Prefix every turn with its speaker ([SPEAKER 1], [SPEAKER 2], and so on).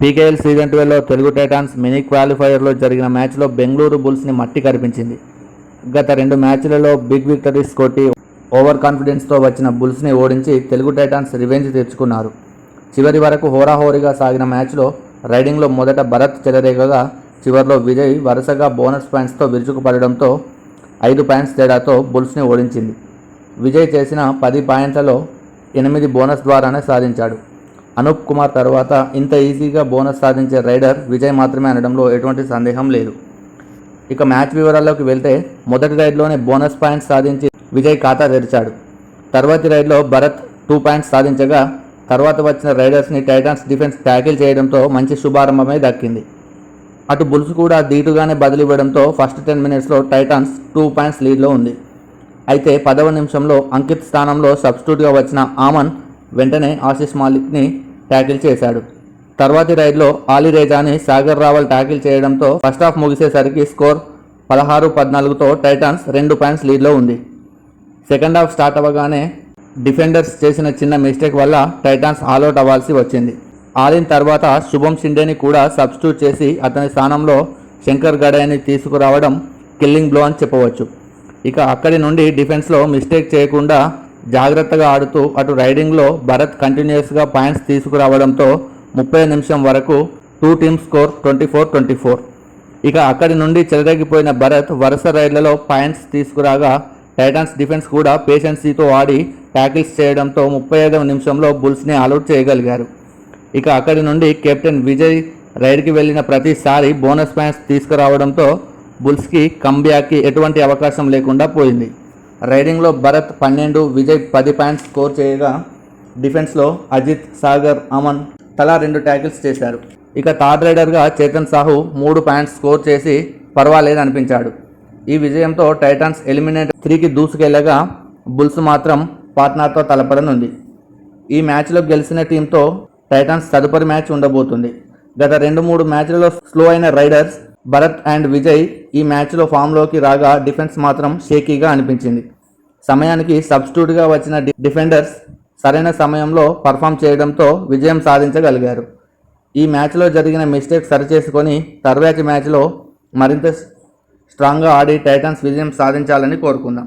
[SPEAKER 1] PKL season ట్వెల్వ్లో Telugu Titans mini క్వాలిఫైయర్లో జరిగిన మ్యాచ్లో బెంగళూరు బుల్స్ని మట్టి కనిపించింది గత రెండు మ్యాచ్లలో బిగ్ విక్టరీస్ కొట్టి ఓవర్ కాన్ఫిడెన్స్తో వచ్చిన బుల్స్ని ఓడించి తెలుగు టైటాన్స్ రివెంజ్ తెచ్చుకున్నారు. చివరి వరకు హోరాహోరీగా సాగిన మ్యాచ్లో రైడింగ్లో మొదట భరత్ చెలరేగగా చివరిలో విజయ్ వరుసగా బోనస్ పాయింట్స్తో విరుచుకుపడడంతో ఐదు పాయింట్స్ తేడాతో బుల్స్ని ఓడించింది. విజయ్ చేసిన పది పాయింట్లలో ఎనిమిది బోనస్ ద్వారానే సాధించాడు. అనూప్ కుమార్ తర్వాత ఇంత ఈజీగా బోనస్ సాధించే రైడర్ విజయ్ మాత్రమే అనడంలో ఎటువంటి సందేహం లేదు. ఇక మ్యాచ్ వివరాల్లోకి వెళ్తే మొదటి రైడ్లోనే బోనస్ పాయింట్స్ సాధించి విజయ్ ఖాతా తెరిచాడు. తర్వాతి రైడ్లో భరత్ టూ పాయింట్స్ సాధించగా తర్వాత వచ్చిన రైడర్స్ని టైటాన్స్ డిఫెన్స్ ట్యాకిల్ చేయడంతో మంచి శుభారంభమే దక్కింది. అటు బుల్స్ కూడా ధీటుగానే బదిలివ్వడంతో ఫస్ట్ టెన్ మినిట్స్లో టైటాన్స్ టూ పాయింట్స్ లీడ్లో ఉంది. అయితే పదవ నిమిషంలో అంకిత్ స్థానంలో సబ్స్టిట్యూట్గా వచ్చిన ఆమన్ వెంటనే ఆశిష్ మాలిక్ని ట్యాకిల్ చేశాడు. తర్వాతి రైడ్లో ఆలిరేజాని సాగర్ రావల్ ట్యాకిల్ చేయడంతో ఫస్ట్ హాఫ్ ముగిసేసరికి స్కోర్ పదహారు పద్నాలుగుతో టైటాన్స్ రెండు పాయింట్స్ లీడ్లో ఉంది. సెకండ్ హాఫ్ స్టార్ట్ అవ్వగానే డిఫెండర్స్ చేసిన చిన్న మిస్టేక్ వల్ల టైటాన్స్ ఆల్అౌట్ అవ్వాల్సి వచ్చింది. ఆలిన్ తర్వాత శుభం షిండేని కూడా సబ్స్టిట్యూట్ చేసి అతని స్థానంలో శంకర్ గడయని తీసుకురావడం కిల్లింగ్ బ్లో అని చెప్పవచ్చు. ఇక అక్కడి నుండి డిఫెన్స్లో మిస్టేక్ చేయకుండా జాగ్రత్తగా ఆడుతూ అటు రైడింగ్లో భరత్ కంటిన్యూస్గా పాయింట్స్ తీసుకురావడంతో ముప్పై నిమిషం వరకు two team score twenty four twenty four. ఇక అక్కడి నుండి చెలరేగిపోయిన భరత్ వరుస రైడ్లలో పాయింట్స్ తీసుకురాగా టైటాన్స్ డిఫెన్స్ కూడా పేషెన్సీతో ఆడి ట్యాకిల్స్ చేయడంతో ముప్పై ఐదవ నిమిషంలో బుల్స్ని ఆల్అౌట్ చేయగలిగారు. ఇక అక్కడి నుండి కెప్టెన్ విజయ్ రైడ్కి వెళ్ళిన ప్రతిసారి బోనస్ పాయింట్స్ తీసుకురావడంతో బుల్స్కి కంబ్యాక్కి ఎటువంటి అవకాశం లేకుండా పోయింది. రైడింగ్లో భరత్ పన్నెండు విజయ్ పది పాయింట్స్ స్కోర్ చేయగా డిఫెన్స్లో అజిత్ సాగర్ అమన్ తలా రెండు ట్యాకిల్స్ చేశారు. ఇక థర్డ్ రైడర్గా చేతన్ సాహు మూడు పాయింట్స్ స్కోర్ చేసి పర్వాలేదు అనిపించాడు ఈ విజయంతో టైటాన్స్ ఎలిమినేట్ త్రీకి దూసుకెళ్ళగా బుల్స్ మాత్రం పాట్నాతో తలపడనుంది. ఈ మ్యాచ్లో గెలిచిన టీంతో టైటాన్స్ తదుపరి మ్యాచ్ ఉండబోతుంది. గత రెండు మూడు మ్యాచ్లలో స్లో అయిన రైడర్స్ భరత్ అండ్ విజయ్ ఈ మ్యాచ్లో ఫామ్లోకి రాగా డిఫెన్స్ మాత్రం షేకీగా అనిపించింది. సమయానికి సబ్స్టిట్యూట్గా వచ్చిన డిఫెండర్స్ సరైన సమయంలో పర్ఫామ్ చేయడంతో విజయం సాధించగలిగారు. ఈ మ్యాచ్లో జరిగిన మిస్టేక్ సరిచేసుకొని తర్వాతి మ్యాచ్లో మరింత స్ట్రాంగ్గా ఆడి టైటన్స్ విజయం సాధించాలని కోరుకుందాం.